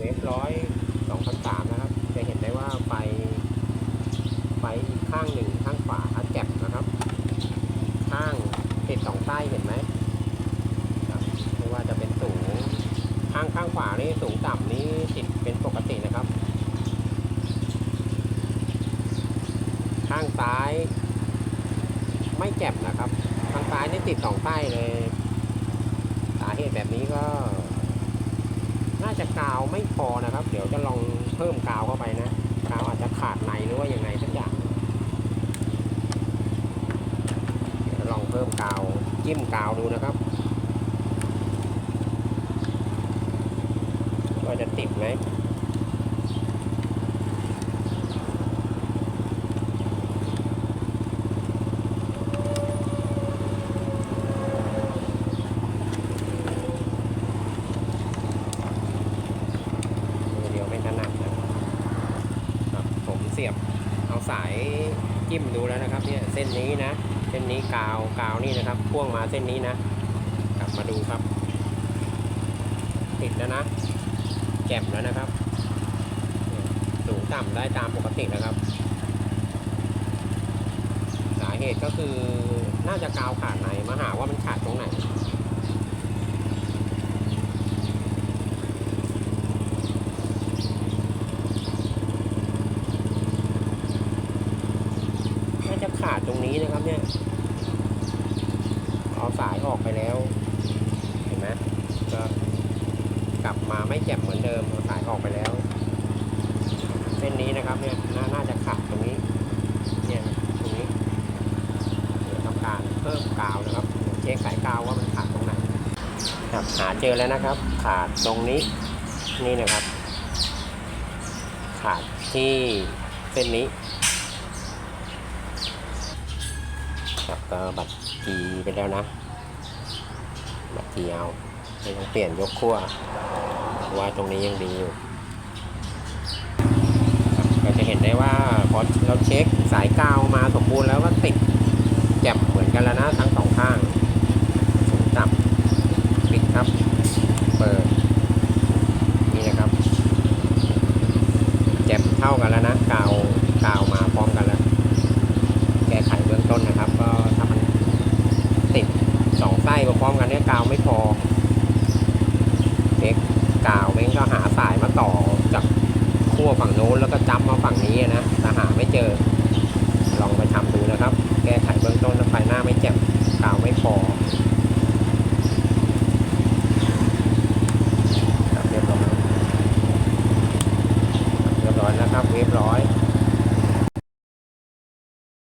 เวฟร้อยสองพันสามนะครับ จะเห็นได้ว่าไฟไฟอีกข้างหนึ่งข้างขวาแจ็บนะครับ ข้างติดสองใต้เห็นไหมครับไม่ว่าจะเป็นสูงข้างข้างขวานี่สูงต่ำนี่ติดเป็นปกตินะครับ ข้างซ้ายไม่เจ็บนะครับ ข้างซ้ายนี่ติดสองใต้เลย สาเหตุแบบนี้ก็ กาวไม่พอนะครับ เดี๋ยวจะลองเพิ่มกาวเข้าไปนะ กาวอาจจะขาดในหรือว่ายังไงสักอย่างลองเพิ่มกาวจิ้มกาวดูนะครับว่าจะติดไหม มือเดียวไม่ถนัดนะครับผมเสียบเอาสายจิ้มดูแล้วนะครับเนี่ยเส้นนี้นะ เส้นนี้กาวกาวนี่นะครับพ่วงมาเส้นนี้นะ กลับมาดูครับ ติดแล้วนะแจ่มแล้วนะครับ สูงต่ำได้ตามปกตินะครับ สาเหตุก็คือน่าจะกาวขาดในมาหาว่ามันขาดตรงไหน น่าจะ ขาดตรงนี้นะครับเนี่ย เอาสายออกไปแล้ว เห็นไหมก็กลับมาไม่เจ็บเหมือนเดิมเอาสายออกไปแล้วเส้นนี้นะครับเนี่ยนน่าจะขาดตรงนี้ เนี่ยตรงนี้เดี๋ยวทำการเพิ่มกาวนะครับ เช็คสายกาวว่ามันขาดตรงไหนครับหาเจอแล้วนะครับ ขาดตรงนี้นี่นะครับ ขาดที่เส้นนี้ ครับก็บัตรจีไปแล้วนะ บัตรจีเอาไม่ต้องเปลี่ยนยกขั้วว่าตรงนี้ยังดีอยู่ก็จะเห็นได้ว่าพอเราเช็คสายกาวมาสมบูรณ์แล้วก็ติดแจ่มเหมือนกันแล้วนะทั้งสองข้างสูงต่ำปิดครับ เปิด นี่นะครับแจ่มเท่ากันแล้วนะกาวกาวมาพร้อมกันแล้ว แก้ไขเบื้องต้นนะครับก็ ไส้พร้อมกันเนี่ยกาวไม่พอเอ็กกาวเม้งก็หาสายมาต่อจากขั้วฝั่งโน้นแล้วก็จับมาฝั่งนี้นะแต่หาไม่เจอ ลองไปทำดูนะครับ แก้ไขเบื้องต้นแล้วไฟหน้าไม่เจ็บกาวไม่พอเรียบร้อยครับเรียบร้อยแล้วครับเรียบร้อย